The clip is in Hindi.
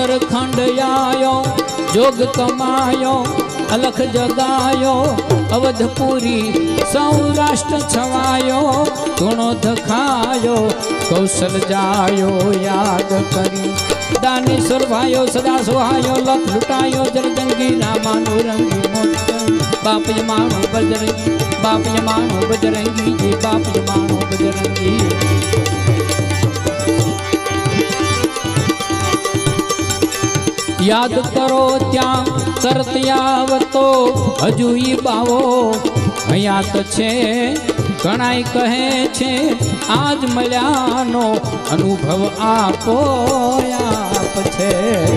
खंड आयो, जोग कमायो, अलख जगायो, अवधपुरी सौराष्ट्र छवायो, गुणो दखायो कौशल जायो याद करी। दानी सुरभायो सदा सुहायो लख लुटायो जल जंगी रामानु रंगी बाप जमानो बजरंगी, बाप जमानो बजरंगी जी, बाप जमानो बजरंगी। યાદ કરો ત્યાં તરત આવતો હજુ ઈ બાવો. તો છે, ઘણાય કહે છે, આજ મળ્યાનો અનુભવ આપો આપ છે.